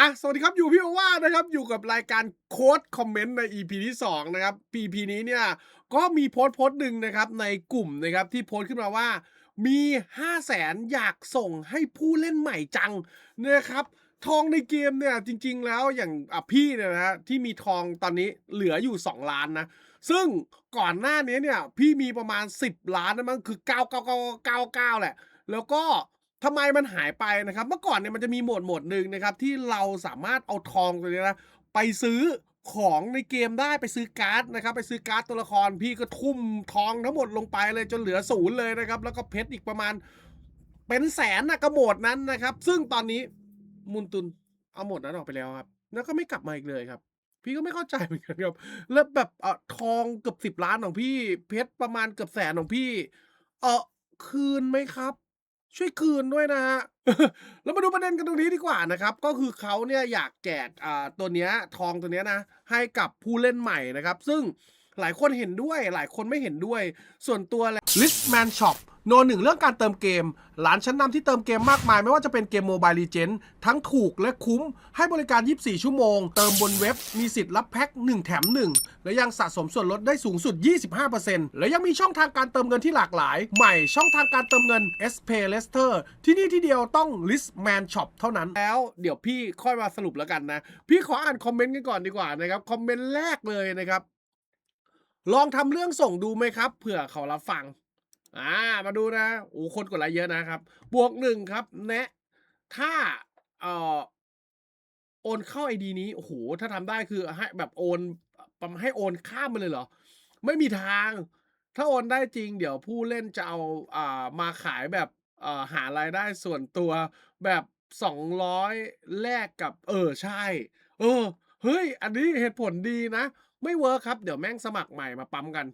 อะ สวัสดีครับ อยู่พี่โอว่านะครับ อยู่กับรายการโค้ดคอมเมนต์ใน EP ที่ 2 นะครับ EP นี้เนี่ย ก็มีโพสต์โพสต์หนึ่งนะครับ ในกลุ่มนะครับ ที่โพสต์ขึ้นมาว่า มี 5 0 0แสนอยากส่งให้ผู้เล่นใหม่จังนะครับ ทองในเกมเนี่ย จริง ๆ แล้วอย่างอะพี่เนี่ยนะฮะที่มีทองตอนนี้เหลืออยู่ 2 ล้านนะ ซึ่งก่อนหน้านี้เนี่ย พี่มีประมาณ 10 ล้านนะมั้งคือ 99999แหละ แล้วก็ ทำไมมันหายไปนะครับ เมื่อก่อนเนี่ยมันจะมีโหมดโหมดหนึ่งนะครับ ที่เราสามารถเอาทองตัวนี้นะไปซื้อของในเกมได้ไปซื้อการ์ดนะครับ ไปซื้อการ์ดตัวละครพี่ก็ทุ่มทองทั้งหมดลงไปเลยจนเหลือศูนย์เลยนะครับ แล้วก็เพชรอีกประมาณ เป็นแสนนะกระโหมดนั้นนะครับ ซึ่งตอนนี้มุนตุนเอาหมดนั้นออกไปแล้วครับ แล้วก็ไม่กลับมาอีกเลยครับ พี่ก็ไม่เข้าใจเหมือนกันครับแล้วแบบเออทองเกือบสิบล้านของพี่ เพชรประมาณเกือบแสนของพี่ เออคืนไหมครับ ช่วยคืนด้วยนะฮะ แล้วมาดูประเด็นกันตรงนี้ดีกว่านะครับ ก็คือเขาเนี่ยอยากแจกอ่าตัวเนี้ยทองตัวเนี้ยนะ ให้กับผู้เล่นใหม่นะครับ ซึ่งหลายคนเห็นด้วย หลายคนไม่เห็นด้วย ส่วนตัวแล้ว Listman Shop โนหนึ่งเรื่องการเติมเกม ร้านชั้นนำที่เติมเกมมากมายไม่ว่าจะเป็นเกมโมบายลีเจนทั้งถูกและคุ้ม ให้บริการ 24 ชั่วโมง เติมบนเว็บ มีสิทธิ์รับแพ็ค 1 แถม 1 และยังสะสมส่วนลดได้สูงสุด 25%และยังมีช่องทางการเติมเงินที่หลากหลาย ใหม่ช่องทางการเติมเงิน s p a y l e s t e r ที่นี่ที่เดียวต้อง Listman Shop เท่านั้นแล้ว เดี๋ยวพี่ค่อยมาสรุปแล้วกันนะ พี่ขออ่านคอมเมนต์กันก่อนดีกว่านะครับคอมเมนต์แรกเลยนะครับลองทำเรื่องส่งดูไหมครับเผื่อเขารับฟัง อ่ามาดูนะโอ้คนกดไลค์เยอะนะครับ บวกหนึ่งครับ แนะ ถ้าเอ่อโอนเข้าไอดีนี้โอ้โหถ้าทำได้คือให้แบบโอนให้โอนข้ามมาเลยเหรอ ไม่มีทาง ถ้าโอนได้จริง เดี๋ยวผู้เล่นจะเอาอ่ามาขายแบบอ่อหารายได้ส่วนตัวแบบ200แลกกับ เออใช่ เออ เฮ้ย อันนี้เหตุผลดีนะ ไม่เวิร์กครับ เดี๋ยวแม่งสมัครใหม่มาปั๊มกัน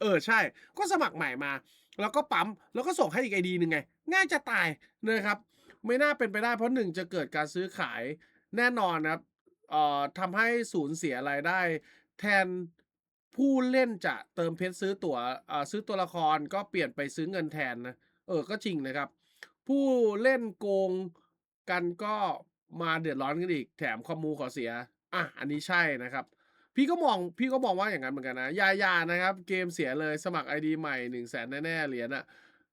เออใช่ ก็สมัครใหม่มา แล้วก็ปั๊ม แล้วก็ส่งให้อีกไอดีหนึ่งไง ง่ายจะตายนะครับ ไม่น่าเป็นไปได้เพราะหนึ่งจะเกิดการซื้อขายแน่นอนนะครับเอ่อทำให้สูญเสียรายได้ แทนผู้เล่นจะเติมเพชรซื้อตั๋วเอ่อซื้อตัวละครก็เปลี่ยนไปซื้อเงินแทนนะ เออ ก็จริงนะครับ ผู้เล่นโกงกันก็ มาเดือดร้อนกันอีก แถมคอมมูขอเสีย อะ อันนี้ใช่นะครับ พี่ก็มองพี่ก็มองว่าอย่างนั้นเหมือนกันนะย่ายานะครับ เกมเสียเลยสมัครไอดีใหม่1 0 0 0 0แสนแน่ๆเหรียญอะ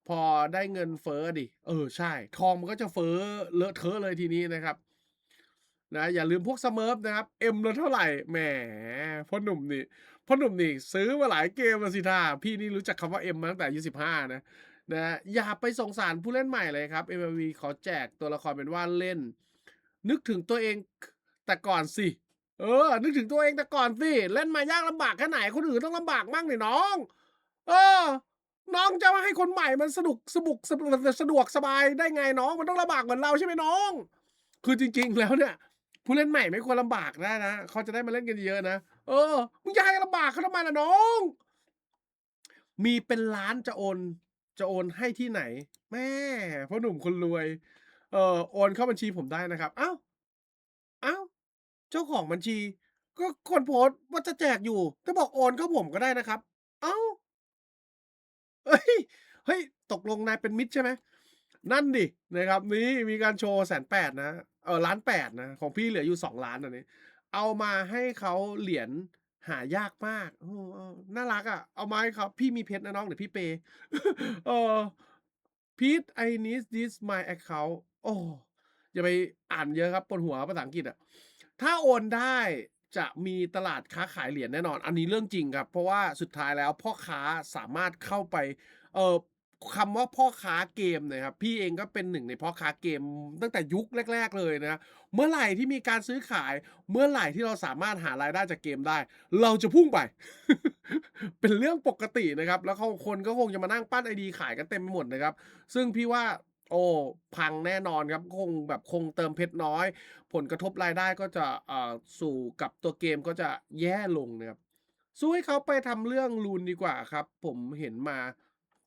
พอได้เงินเฟ้อดิ เออใช่ ทองมันก็จะเฟ้อเลอะเทอะเลยทีนี้นะครับนะอย่าลืมพวกสเมิร์ฟนะครับเอ็มละเท่าไหร่แหมพ่อหนุ่มนี่พ่อหนุ่มนี่ซื้อมาหลายเกมแล้วสิท่าพี่นี่รู้จักคำว่าเอ็มมาตั้งแต่อายุสิบห้านะนะอย่าไปสงสารผู้เล่นใหม่เลยครับ MLB เขาแจกตัวละครเป็นว่าเล่น นึกถึงตัวเองแต่ก่อนสิ เออ นึกถึงตัวเองแต่ก่อนสิ เล่นมายากลำบากแค่ไหน คนอื่นต้องลำบากมั่งนี่น้อง เออ น้องจะมาให้คนใหม่มันสนุกสบุกสะสะดวกสบายได้ไงน้อง มันต้องลำบากเหมือนเราใช่ไหมน้อง คือจริง ๆ แล้วเนี่ย ผู้เล่นใหม่ไม่ควรลำบากได้นะ เขาจะได้มาเล่นกันเยอะนะ เออ มึงจะให้ลำบากเขาทำไมล่ะน้อง มีเป็นล้านจะโอน จะโอนให้ที่ไหน แม่พ่อหนุ่มคนรวย เอ่อ โอนเข้าบัญชีผมได้นะครับ อ้าว อ้าว เจ้าของบัญชี ก็คนโพสต์ว่าจะแจกอยู่ ก็บอกโอนเข้าผมก็ได้นะครับ อ้าว เฮ้ย เฮ้ย ตกลงนายเป็นมิตรใช่ไหม นั่นดินะครับ นี่มีการโชว์ 180,000นะ เออ 1,800,000 นะ ของพี่เหลืออยู่ 2,000,000อันนี้ เอามาให้เขาเหรียญหายากมาก เออ ๆ น่ารักอะ เอามาให้เขา พี่มีเพชรนะน้อง เดี๋ยวพี่เปย์ เออ Please I need this my account โอ้ อย่าไปอ่านเยอะครับปวดหัวภาษาอังกฤษอะถ้าโอนได้จะมีตลาดค้าขายเหรียญแน่นอน อันนี้เรื่องจริงครับ เพราะว่าสุดท้ายแล้วพ่อค้าสามารถเข้าไป เอ่อคำว่าพ่อค้าเกมนี่ยครับพี่เองก็เป็นหนึ่งในพ่อค้าเกมตั้งแต่ยุคแรก ๆ เลยนะเมื่อไหร่ที่มีการซื้อขาย เมื่อไหร่ที่เราสามารถหารายได้จากเกมได้ เราจะพุ่งไป เป็นเรื่องปกตินะครับ แล้วคนก็คงจะมานั่งปั้นไอดีขายกันเต็มไปหมดนะครับ ซึ่งพี่ว่า โอ้พังแน่นอนครับคงแบบคงเติมเพชรน้อย ผลกระทบรายได้ก็จะอ่อสู่กับตัวเกมก็จะแย่ลงนะครับสู้ให้เขาไปทำเรื่องรูนดีกว่าครับ ผมเห็นมา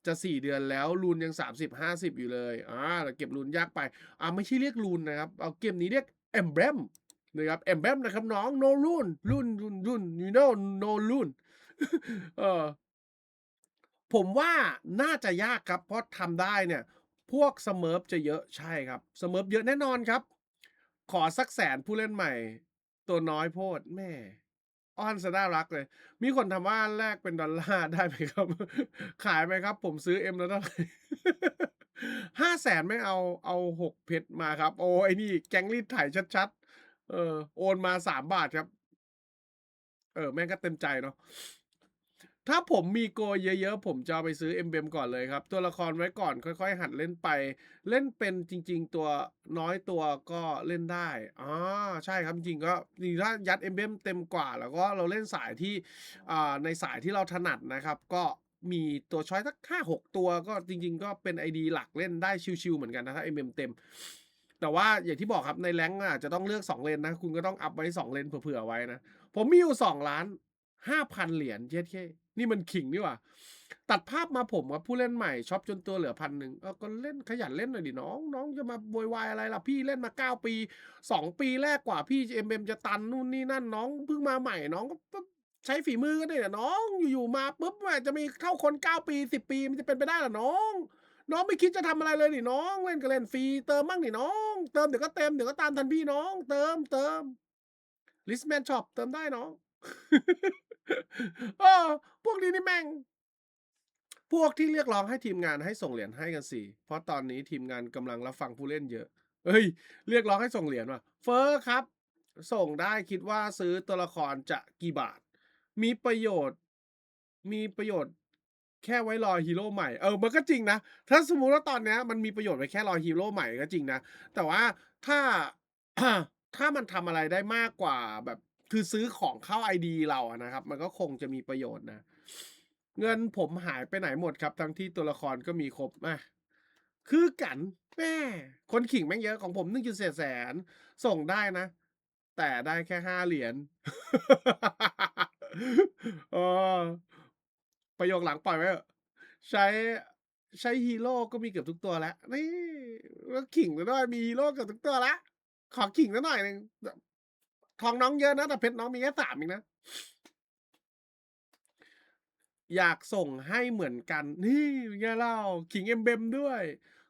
จะ 4 เดือนแล้วรูนยัง 30 50 อยู่เลยอ่าเก็บรูนยากไปอ่าไม่ใช่เรียกรูนนะครับ เอาเกมนี้เรียก Emblem นะครับ Emblem นะครับน้อง No rune รุ่นรุนรุน you know no rune เออผมว่าน่าจะยากครับ เพราะทำได้เนี่ย พวก Smurf จะเยอะใช่ครับ Smurf เยอะแน่นอนครับ ขอสักแสนผู้เล่นใหม่ ตัวน้อยโพดแม่อ้อนซะน่ารักเลย มีคนทำว่าแลกเป็นดอลลาร์ได้ไหมครับ ขายไหมครับ ผมซื้อเอ็มแล้วเท่าไหร่ห้าแสนไม่เอาเอาหกเพชรมาครับ โอ้ไอ้นี่แก๊งรีดไถชัดๆ เออ โอนมาสามบาทครับ เออ แม่งก็เต็มใจเนาะ ถ้าผมมีโกเยอะๆ ผมจะไปซื้อเอ็มเบมก่อนเลยครับ ตัวละครไว้ก่อนค่อยๆ หัดเล่นไป เล่นเป็นจริง ๆ ตัวน้อยตัวก็เล่นได้อ๋อใช่ครับจริงๆก็จริงถ้ายัดเอ็มเบมเต็มกว่า แล้วก็เราเล่นสายที่ในสายที่เราถนัดนะครับ ก็มีตัวช้อยสักห้าหกตัวก็จริง ๆ ก็เป็นไอดีหลักเล่นได้ชิวๆเหมือนกันนะถ้าเอ็มเบมเต็มแต่ว่าอย่างที่บอกครับในแรงอาจจะต้องเลือก 2 เลนนะ คุณก็ต้องอัพไว้ 2 เลนเผื่อๆไว้นะ ผมมีอยู่ 2 ล้าน 5,000 เหรียญเจ๊แค่ นี่มันขิงนี่ว่า ตัดภาพมาผมกับผู้เล่นใหม่ช็อปจนตัวเหลือพันหนึ่งเออก็เล่นขยันเล่นหน่อยดิน้องน้องจะมาโวยวายอะไรล่ะพี่เล่นมา 9 ปี 2 ปีแรกกว่าพี่เอ็มเอ็มจะตันนู่นนี่นั่นน้องเพิ่งมาใหม่น้องก็ใช้ฝีมือก็ได้นะน้องอยู่ๆมาปุ๊บจจะมีเท่าคน 9 ปี 10 ปีมันจะเป็นไปได้หรอน้องน้องไม่คิดจะทำอะไรเลยนี่น้องเล่นก็เล่นฟรีเติมบ้างนี่น้อง เติมเดี๋ยวก็เต็มเดี๋ยวก็ตามทันพี่น้อง เติมเติมลิสแมนช็อปเติมได้น้อง เออพวกนี้นี่แม่ง พวกที่เรียกร้องให้ทีมงานให้ส่งเหรียญให้กันสิเพราะตอนนี้ทีมงานกำลังรับฟังผู้เล่นเยอะเฮ้ย เรียกร้องให้ส่งเหรียญว่ะเฟอร์ครับ ส่งได้คิดว่าซื้อตัวละครจะกี่บาท มีประโยชน์ มีประโยชน์แค่ไว้รอฮีโร่ใหม่ เออ มันก็จริงนะ ถ้าสมมุติว่าตอนนี้มันมีประโยชน์ไว้แค่รอฮีโร่ใหม่ก็จริงนะ แต่ว่าถ้าถ้ามันทำอะไรได้มากกว่าแบบ คือซื้อของเข้าไอดีเราอะนะครับ มันก็คงจะมีประโยชน์นะ เงินผมหายไปไหนหมดครับ ทั้งที่ตัวละครก็มีครบอะคือกันแม่คนขิงแม่งเยอะของผมหนึ่งจุดแสน ส่งได้นะ แต่ได้แค่ห้าเหรียญเออประโยคหลังปล่อยไว้ใช้ใช้ฮีโร่ก็มีเกือบทุกตัวแล้วนี่แล้วขิงซะด้วยมีฮีโร่เกือบทุกตัวแล้วขอขิงซะหน่อยหนึ่ง ทองน้องเยอะนะ แต่เพชรน้องมีแค่สามเองนะ อยากส่งให้เหมือนกัน นี่เป็นไงเล่าขิงเอ็มเบมด้วย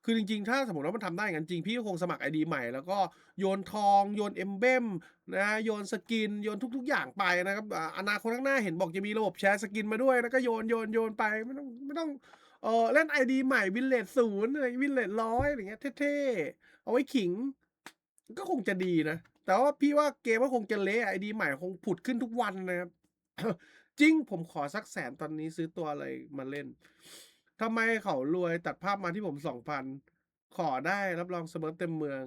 คือจริง ๆ ถ้าสมมติว่ามันทำได้งั้นจริง พี่ก็คงสมัครไอดีใหม่ แล้วก็โยนทอง โยนเอ็มเบมนะ โยนสกิน โยนทุก ๆ อย่างไปนะครับอ่าอนาคตข้างหน้าเห็นบอกจะมีระบบแชร์สกินมาด้วย แล้วก็โยนโยนโยนไปไม่ต้องไม่ต้องเออเล่นไอดีใหม่วินเลทศูนย์อะไรวินเลทร้อยอะไรเงี้ยเท่ๆ เอาไว้ขิง ก็คงจะดีนะ แต่ว่าพี่ว่าเกมก็คงจะเละไอดีใหม่คงผุดขึ้นทุกวันนะครับ จริงผมขอสักแสนตอนนี้ซื้อตัวอะไรมาเล่นทำไมเขารวยตัดภาพมาที่ผมสองพันขอได้รับรองเสมอเต็มเมือง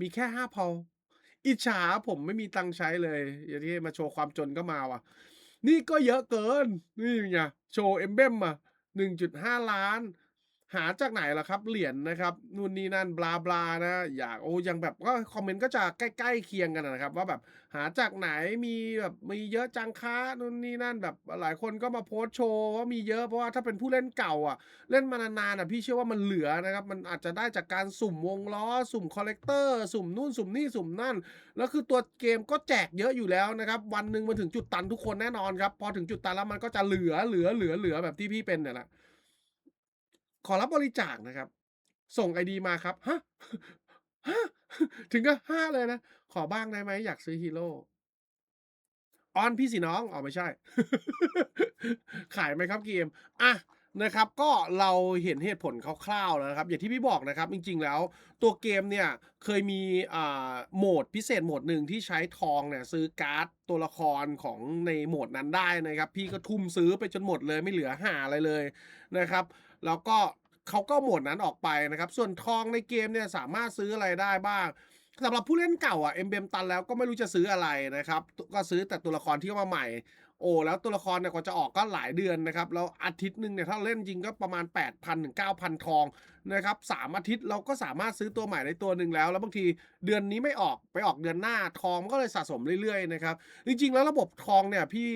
มีแค่ห้าพออิจฉาผมไม่มีตังใช้เลย อย่างที่มาโชว์ความจนก็มาว่ะ นี่ก็เยอะเกิน นี่ไงโชว์เอ็มเบมมาหนึ่งจุดห้าล้าน หาจากไหนล่ะครับ เหรียญนะครับนู่นนี่นั่นบลาบลานะ อยากโอ้ยังแบบก็คอมเมนต์ก็จะใกล้ๆเคียงกันนะครับ ว่าแบบหาจากไหนมีแบบมีเยอะจังค้านู่นนี่นั่นแบบหลายคนก็มาโพสต์โชว์ว่ามีเยอะเพราะว่าถ้าเป็นผู้เล่นเก่าอะ เล่นมานานๆอะพี่เชื่อว่ามันเหลือนะครับ มันอาจจะได้จากการสุ่มวงล้อ สุ่มคอลเลกเตอร์สุ่มนู่นสุ่มนี่สุ่มนั่นแล้วคือตัวเกมก็แจกเยอะอยู่แล้วนะครับ วันหนึ่งมันถึงจุดตันทุกคนแน่นอนครับพอถึงจุดตันแล้วมันก็จะเหลือเหลือเหลือเหลือแบบที่พี่เป็นเนี่ยแหละ ขอรับบริจาคนะครับ ส่งไอดีมาครับ ฮะ ฮะ ถึงก็ห้าเลยนะ ขอบ้างได้ไหมอยากซื้อฮีโร่ออนพี่สิน้องอ๋อไม่ใช่ ขายไหมครับเกม อะนะครับก็เราเห็นเหตุผลคร่าวๆแล้วนะครับ อย่างที่พี่บอกนะครับ จริงๆแล้วตัวเกมเนี่ยเคยมีโหมดพิเศษโหมดหนึ่งที่ใช้ทองเนี่ยซื้อการ์ดตัวละครของในโหมดนั้นได้นะครับ พี่ก็ทุ่มซื้อไปจนหมดเลยไม่เหลือหาอะไรเลยนะครับ แล้วก็เขาก็หมดนั้นออกไปนะครับ ส่วนทองในเกมเนี่ยสามารถซื้ออะไรได้บ้างสำหรับผู้เล่นเก่าอะเอ็มเบมตันแล้วก็ไม่รู้จะซื้ออะไรนะครับ ก็ซื้อแต่ตัวละครที่มาใหม่ โอ้แล้วตัวละครเนี่ยกว่าจะออกก็หลายเดือนนะครับ แล้วอาทิตย์หนึ่งเนี่ยถ้าเล่นจริงก็ประมาณ 8,000ถึง9,000 ทองนะครับสามอาทิตย์เราก็สามารถซื้อตัวใหม่ในตัวหนึ่งแล้ว แล้วบางทีเดือนนี้ไม่ออกไปออกเดือนหน้าทองก็เลยสะสมเรื่อยๆนะครับ จริงๆ แล้วระบบทองเนี่ยพี่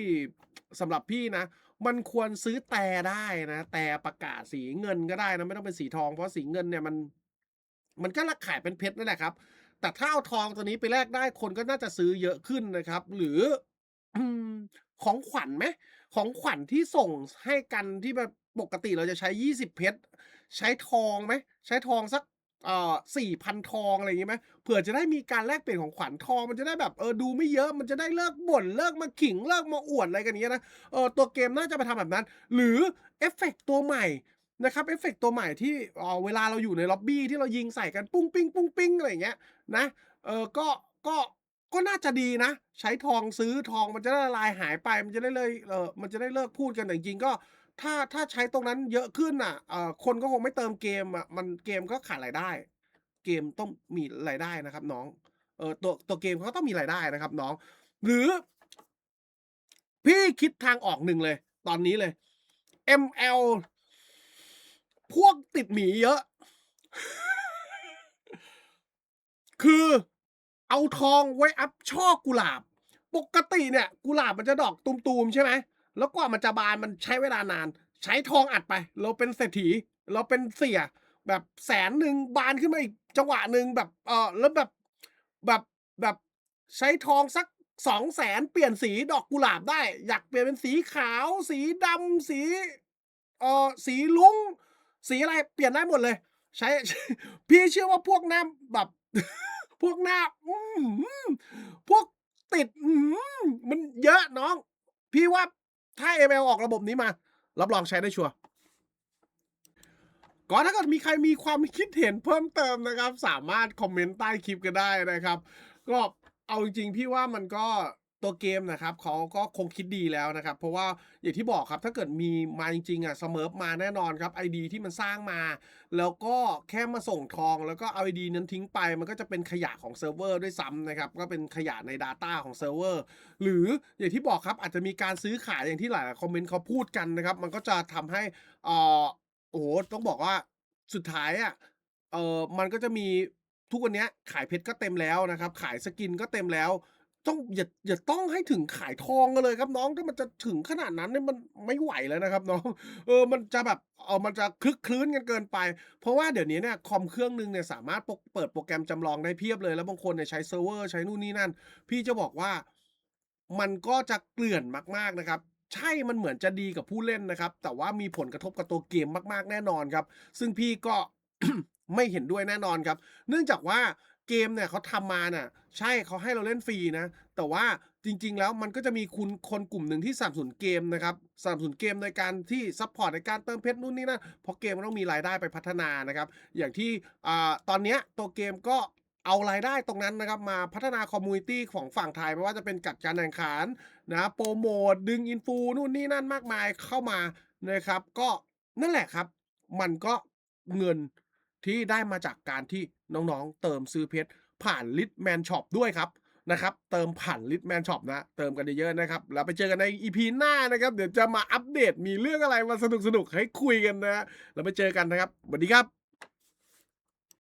สำหรับพี่นะ มันควรซื้อแต่ได้นะแต่ประกาศสีเงินก็ได้นะไม่ต้องเป็นสีทองเพราะสีเงินเนี่ยมัน มันก็ราขายเป็นเพชรนั่นแหละครับ แต่ถ้าเอาทองตัวนี้ไปแลกได้คนก็น่าจะซื้อเยอะขึ้นนะครับ หรือของขวัญไหมของขวัญที่ส่งให้กันที่แบบปกติเราจะใช้ 20 เพชร ใช้ทองไหม ใช้ทองสัก เอ่อ4,000ทองอะไรอย่างงี้ไหมเผื่อจะได้มีการแลกเปลี่ยนของขวัญทอง มันจะได้แบบเออดูไม่เยอะมันจะได้เลิกบ่นเลิกมาขิงเลิกมาอวดอะไรกันอย่างเงี้ยนะเออตัวเกมน่าจะไปทำแบบนั้น หรือเอฟเฟกต์ตัวใหม่นะครับเอฟเฟกต์ตัวใหม่ที่เออเวลาเราอยู่ในล็อบบี้ที่เรายิงใส่กันปุ้งปิ้งปุ้งปิ้งอะไรอย่างเงี้ยนะเออก็ก็ก็น่าจะดีนะ ใช้ทองซื้อทองมันจะได้ละลายหายไปมันจะได้เลยเออมันจะได้เลิกพูดกันแต่จริงก็ ถ้าถ้าใช้ตรงนั้นเยอะขึ้นน่ะ เอ่อ คนก็คงไม่เติมเกมอะ มัน เกมก็ขาดรายได้ เกมต้องมีรายได้นะครับน้อง เออตัว ตัวเกมเขาก็ต้องมีรายได้นะครับน้อง หรือ พี่คิดทางออกหนึ่งเลย ตอนนี้เลย ML พวกติดหมีเยอะ คือเอาทองไว้อัพช่อกุหลาบ ปกติเนี่ยกุหลาบมันจะดอกตูม ๆ ใช่ไหม แล้วกว่ามันจะบานมันใช้เวลานาน ใช้ทองอัดไป เราเป็นเศรษฐี เราเป็นเสีย แบบแสนหนึ่งบานขึ้นมาอีกจังหวะหนึ่งแบบเออแล้วแบบแบบแบบใช้ทองสักสองแสนเปลี่ยนสีดอกกุหลาบได้ อยากเปลี่ยนเป็นสีขาว สีดำสีเออสีลุ้ง สีอะไรเปลี่ยนได้หมดเลย ใช้ พี่เชื่อว่าพวกหน้าแบบ พวกหน้าอื้อหือพวกติดอื้อหือมันเยอะน้อง พี่ว่า ถ้า ML ออกระบบนี้มา รับรองใช้ได้ชัวร์ก่อนถ้าเกิดมีใครมีความคิดเห็นเพิ่มเติมนะครับ สามารถคอมเมนต์ใต้คลิปก็ได้นะครับ ก็เอาจริงๆพี่ว่ามันก็ ตัวเกมนะครับเขาก็คงคิดดีแล้วนะครับ เพราะว่าอย่างที่บอกครับถ้าเกิดมีมาจริงๆอะเสมอมาแน่นอนครับ ID ที่มันสร้างมา แล้วก็แค่มาส่งทอง แล้วก็เอา ID นั้นทิ้งไป มันก็จะเป็นขยะของเซิร์ฟเวอร์ด้วยซ้ำนะครับก็เป็นขยะใน Data ของเซิร์ฟเวอร์หรืออย่างที่บอกครับอาจจะมีการซื้อขายอย่างที่หลายคอมเมนต์เขาพูดกันนะครับ มันก็จะทำให้เอ่อโอ้โหต้องบอกว่าสุดท้ายอะเออมันก็จะมีทุกวันนี้ขายเพชรก็เต็มแล้วนะครับ ขายสกินก็เต็มแล้ว ต้องอย่าอย่าต้องให้ถึงขายทองกันเลยครับน้องถ้ามันจะถึงขนาดนั้นเนี่ยมันไม่ไหวแล้วนะครับน้องเออมันจะแบบเออมันจะคลึกคลื้นกันเกินไป เพราะว่าเดี๋ยวนี้เนี่ยคอมเครื่องหนึงเนี่ยสามารถเปิดโปรแกรมจำลองได้เพียบเลย แล้วบางคนเนี่ยใช้เซิร์ฟเวอร์ใช้นู่นนี่นั่น พี่จะบอกว่ามันก็จะเกลื่อนมากๆนะครับใช่มันเหมือนจะดีกับผู้เล่นนะครับ แต่ว่ามีผลกระทบกับตัวเกมมาก ๆ แน่นอนครับ ซึ่งพี่ก็ไม่เห็นด้วยแน่นอนครับ เนื่องจากว่า เกมเนี่ยเขาทำมาน่ะ ใช่เขาให้เราเล่นฟรีนะ แต่ว่าจริง ๆ แล้วมันก็จะมีคุณคนกลุ่มหนึ่งที่สนับสนุนเกมนะครับสนับสนุนเกมในการที่ซัพพอร์ตในการเติมเพชรนู่นนี่นั่นเพราะเกมมันต้องมีรายได้ไปพัฒนานะครับ อย่างที่อ่าตอนเนี้ยตัวเกมก็เอารายได้ตรงนั้นนะครับ มาพัฒนาคอมมูนิตี้ของฝั่งไทยไม่ว่าจะเป็นกัดการแข่งขันนะโปรโมทดึงอินฟูนู่นนี่นั่นมากมายเข้ามานะครับ ก็นั่นแหละครับ มันก็เงิน ที่ได้มาจากการที่น้องๆ เติมซื้อเพชรผ่านลิทแมนช็อปด้วยครับนะครับเติมผ่านลิทแมนช็อปนะเติมกันเยอะๆนะครับแล้วไปเจอกันในอีพีหน้านะครับ เดี๋ยวจะมาอัปเดตมีเรื่องอะไรมาสนุกๆให้คุยกันนะแล้วไปเจอกันนะครับสวัสดีครับ